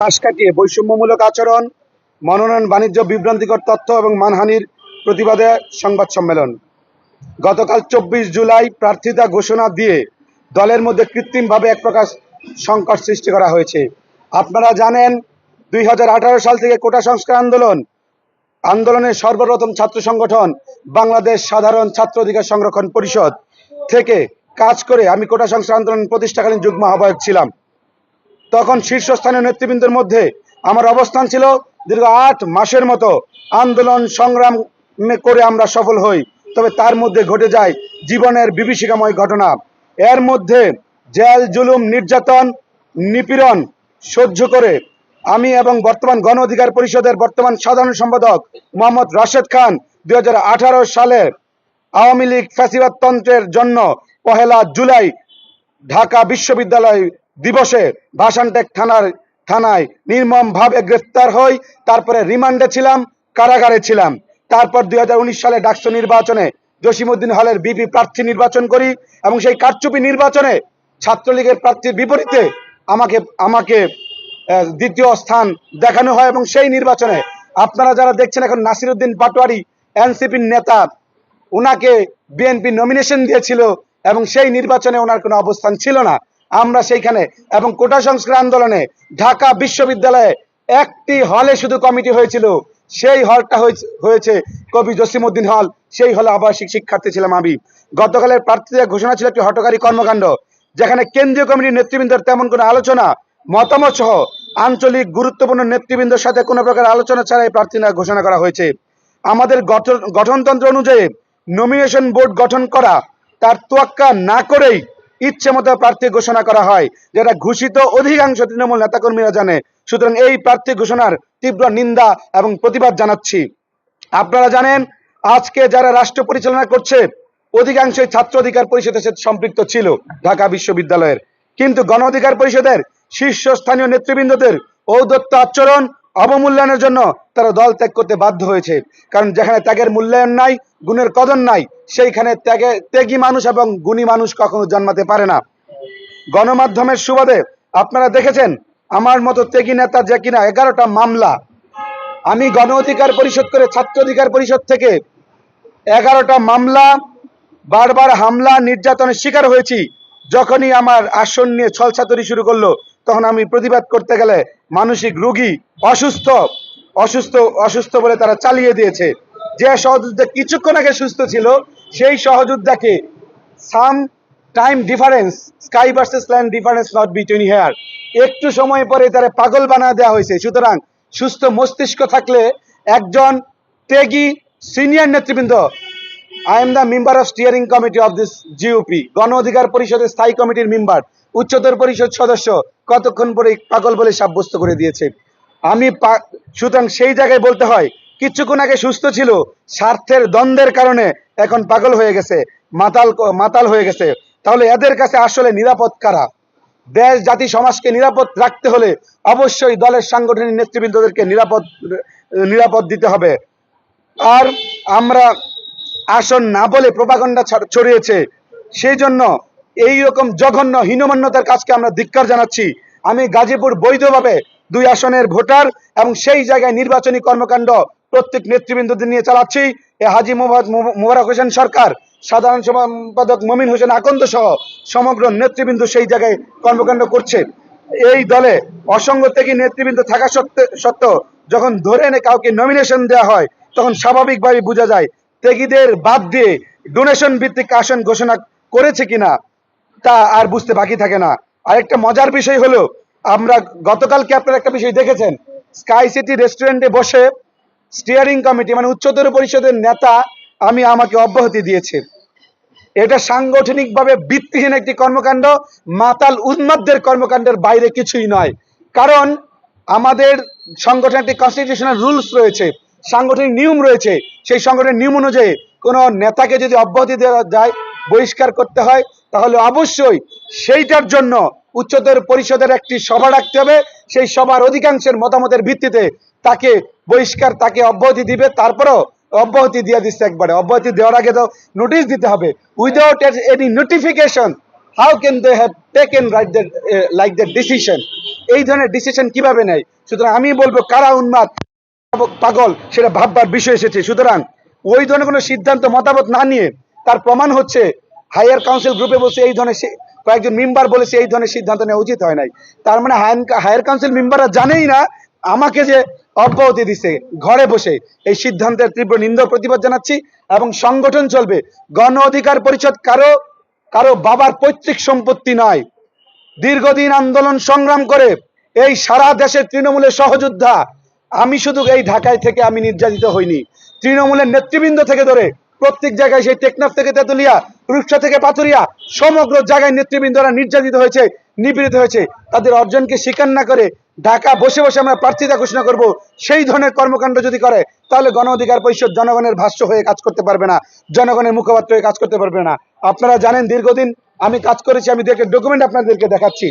পাশ কাটিয়ে বৈষম্যমূলক আচরণ, মনোনয়ন, বাণিজ্য, বিভ্রান্তিকর তথ্য এবং মানহানির প্রতিবাদে সংবাদ সম্মেলন। গতকাল চব্বিশ জুলাই প্রার্থিতা ঘোষণা দিয়ে দলের মধ্যে কৃত্রিমভাবে এক প্রকার সংকট সৃষ্টি করা হয়েছে। আপনারা জানেন, দুই হাজার আঠারো সাল থেকে কোটা সংস্কার আন্দোলন, আন্দোলনের সর্বপ্রথম ছাত্র সংগঠন বাংলাদেশ সাধারণ ছাত্র অধিকার সংরক্ষণ পরিষদ থেকে কাজ করে আমি কোটা সংস্কার আন্দোলন প্রতিষ্ঠাকালীন যুগ্ম আহ্বায়ক ছিলাম। তখন শীর্ষস্থানীয় নেতৃবৃন্দের মধ্যে আমার অবস্থান ছিল দীর্ঘ আট মাসের মতো আন্দোলন সংগ্রাম করে আমরা সফল হই। তবে তার মধ্যে ঘটে যায় জীবনের বিভীষিকাময় ঘটনা। এর মধ্যে জেল, জুলুম, নির্যাতন, নিপীড়ন সহ্য করে আমি এবং বর্তমান গণ অধিকার পরিষদের বর্তমান সাধারণ সম্পাদক মোহাম্মদ রাশেদ খান দুই হাজার আঠারো সালে আওয়ামী লীগ ফ্যাসিবাদ তন্ত্রের জন্য পহেলা জুলাই ঢাকা বিশ্ববিদ্যালয় দিবসে ভাষানটেক থানার, থানায় নির্মমভাবে গ্রেফতার হই, তারপরে রিমান্ডে ছিলাম, কারাগারে ছিলাম। তারপর দুই হাজার উনিশ সালে ডাকসু নির্বাচনে জসিমুদ্দিন হলের বিপি প্রার্থী নির্বাচন করি এবং সেই কারচুপি নির্বাচনে ছাত্রলীগের প্রার্থীর বিপরীতে আমাকে আমাকে দ্বিতীয় স্থান দেখানো হয় এবং সেই নির্বাচনে আপনারা যারা দেখছেন এখন নাসিরউদ্দিন পাটোয়ারি এনসিপির নেতা ওনাকে বিএনপি নমিনেশন দিয়েছিল এবং সেই নির্বাচনে ওনার কোনো অবস্থান ছিল না। আমরা সেইখানে এবং কোটা সংস্কার আন্দোলনে ঢাকা বিশ্ববিদ্যালয়ে একটি হলে শুধু কমিটি হয়েছিল, সেই হলটা হয়েছে- কবি জসিমউদ্দিন হল, সেই হলে আবাসিক শিক্ষার্থী ছিলাম আমি। গতকালের প্রার্থীদের ঘোষণা ছিল একটি হটকারী কর্মকাণ্ড, যেখানে কেন্দ্রীয় কমিটির নেতৃবৃন্দের তেমন কোনো আলোচনা, মতামত সহ আঞ্চলিক গুরুত্বপূর্ণ নেতৃবৃন্দের সাথে কোনো প্রকার আলোচনা ছাড়াই প্রার্থীরা ঘোষণা করা হয়েছে। আমাদের গঠনতন্ত্র অনুযায়ী নমিনেশন বোর্ড গঠন করা, তার তোয়াক্কা না করেই ইচ্ছে মতো প্রার্থী ঘোষণা করা হয়, যেটা ঘোষিত অধিকাংশ তৃণমূল নেতাকর্মীরা জানে। সুতরাং এই প্রার্থী ঘোষণার তীব্র নিন্দা এবং প্রতিবাদ জানাচ্ছি। আপনারা জানেন, আজকে যারা রাষ্ট্র পরিচালনা করছে, অধিকাংশই ছাত্র অধিকার পরিষদের সাথে সম্পৃক্ত ছিল ঢাকা বিশ্ববিদ্যালয়ের। কিন্তু গণ অধিকার পরিষদের শীর্ষস্থানীয় নেতৃবৃন্দদের ঔদত্ত আচরণ অবমূল্যায়নের জন্য তারা দল ত্যাগ করতে বাধ্য হয়েছে। কারণ যেখানে ত্যাগের মূল্যায়ন নাই গুণের কদর নাই, সেইখানে ত্যাগে, ত্যাগী মানুষ এবং গুণী মানুষ কখনো জন্মাতে পারে না। গণমাধ্যমের সুবাদে আপনারা দেখেছেন, আমার মতো ত্যাগী নেতা যে কিনা এগারোটা মামলা। আমি গণ অধিকার পরিষদ করে ছাত্র অধিকার পরিষদ থেকে এগারোটা মামলা, বারবার হামলা, নির্যাতনের শিকার হয়েছি। যখনই আমার আসন নিয়ে ছলছাতরি শুরু করল, তখন আমি প্রতিবাদ করতে গেলে মানসিক রোগী অসুস্থ অসুস্থ অসুস্থ বলে তারা চালিয়ে দিয়েছে। যে সহযোদ্ধা কিছুক্ষণ আগে সুস্থ ছিল, সেই সহযোদ্ধাকে some time difference sky versus land difference not between here একটু সময় পরে তারা পাগল বানা দেওয়া হয়েছে। সুতরাং সুস্থ মস্তিষ্ক থাকলে একজন ত্যাগী সিনিয়র নেতৃবৃন্দ I am the member of steering committee of this GOP Gono Odhikar পরিষদের স্থায়ী কমিটির মেম্বার উচ্চতর পরিষদ সদস্য, কতক্ষণ পরে পাগল বলে সাব্যস্ত করে দিয়েছে। আমি সুতরাং সেই জায়গায় বলতে হয় কিছুক্ষণ আগে সুস্থ ছিল, স্বার্থের দ্বন্দ্বের কারণে এখন পাগল হয়ে গেছে, মাতাল মাতাল হয়ে গেছে। তাহলে এদের কাছে আসলে নিরাপদ কারা? দেশ, জাতি, সমাজকে নিরাপদ রাখতে হলে অবশ্যই দলের সাংগঠনিক নেতৃবৃন্দদেরকে নিরাপদ নিরাপদ দিতে হবে। আর আমরা আসন না বলে প্রপাগন্ডা ছড়িয়েছে, সেই জন্য এই রকম জঘন্য, হীনমান্যতার কাজকে আমরা ধিক্কার জানাচ্ছি। আমি গাজীপুর বৈধভাবে দুই আসনের ভোটার এবং সেই জায়গায় নির্বাচনী কর্মকাণ্ড প্রত্যেক নেতৃবৃন্দদের নিয়ে চালাচ্ছি। এ হাজি মোবারক হোসেন সরকার, সাধারণ সম্পাদক মমিন হোসেন আকন্দ সহ সমগ্র নেতৃবৃন্দ সেই জায়গায় কর্মকাণ্ড করছে। এই দলে অসঙ্গ থেকে নেতৃবৃন্দ থাকা সত্ত্বে সত্ত্বেও যখন ধরে এনে কাউকে নমিনেশন দেওয়া হয়, তখন স্বাভাবিকভাবে বোঝা যায়, ত্যাগীদের বাদ দিয়ে ডোনেশন ভিত্তিক আসন ঘোষণা করেছে কিনা, তা আর বুঝতে বাকি থাকে না। আরেকটা মজার বিষয় হলো, আমরা গতকালকে আপনারা একটা বিষয় দেখেছেন, স্কাই সিটি রেস্টুরেন্টে বসে স্টিয়ারিং কমিটি মানে উচ্চতর পরিষদের নেতা, আমি আমাকে অব্যাহতি দিয়েছে। এটা সাংগঠনিকভাবে ভিত্তিহীন একটি কর্মকাণ্ড, মাতাল উন্মাদদের কর্মকাণ্ডের বাইরে কিছুই নয়। কারণ আমাদের সংগঠনের একটি কনস্টিটিউশনাল রুলস রয়েছে, সাংগঠনিক নিয়ম রয়েছে, সেই সংগঠনের নিয়ম অনুযায়ী কোনো নেতাকে যদি অব্যাহতি দেওয়া যায়, বহিষ্কার করতে হয়, তাহলে অবশ্যই সেইটার জন্য উচ্চতর পরিষদের একটি সভা রাখতে হবে। সেই সভার অধিকাংশের মতামতের ভিত্তিতে তাকে বহিষ্কার, তাকে অব্যাহতি দিবে, তারপরেও অব্যাহতি দিয়ে দিচ্ছে একবারে। অব্যাহতি দেওয়ার আগে তো নোটিশ দিতে হবে। Without any notification how can they have taken right the like the decision এই ধরনের ডিসিশন কীভাবে নেয়? সুতরাং আমি বলব, কারা উন্মাদ, পাগল, সেটা ভাববার বিষয় এসেছে। সুতরাং ওই ধরনের কোনো সিদ্ধান্ত, মতামত না নিয়ে তার প্রমাণ হচ্ছে হায়ার কাউন্সিল গ্রুপে বসে এই ধরনের কয়েকজন মেম্বার বলেছে এই ধরনের সিদ্ধান্ত নেওয়া উচিত হয় নাই। তার মানে হায়ার কাউন্সিল মেম্বাররা জানেই না আমাকে যে অব্যাহতি দিছে, ঘরে বসে, এই সিদ্ধান্তের তীব্র নিন্দ প্রতিবাদ জানাচ্ছি এবং সংগঠন চলবে। গণ অধিকার পরিষদ কারও কারও বাবার পৈতৃক সম্পত্তি নয়। দীর্ঘদিন আন্দোলন সংগ্রাম করে এই সারা দেশের তৃণমূলের সহযোদ্ধা, আমি শুধু এই ঢাকায় থেকে আমি নির্যাতিত হইনি। তৃণমূলের নেতৃবৃন্দ থেকে ধরে প্রত্যেক জায়গায় সেই টেকনাফ থেকে তেতুলিয়া, রূপসা থেকে পাথুরিয়া সমগ্র জায়গায় নেতৃবৃন্দরা নির্যাতিত হয়েছে, নিপীড়িত হয়েছে। তাদের অর্জনকে স্বীকার না করে ঢাকা বসে বসে আমরা প্রার্থিতা ঘোষণা করব, সেই ধরনের কর্মকাণ্ড যদি করে, তাহলে গণ অধিকার পরিষদ জনগণের ভাষ্য হয়ে কাজ করতে পারবে না, জনগণের মুখপাত্র হয়ে কাজ করতে পারবে না। আপনারা জানেন দীর্ঘদিন আমি কাজ করেছি, আমি দেখে ডকুমেন্ট আপনাদেরকে দেখাচ্ছি।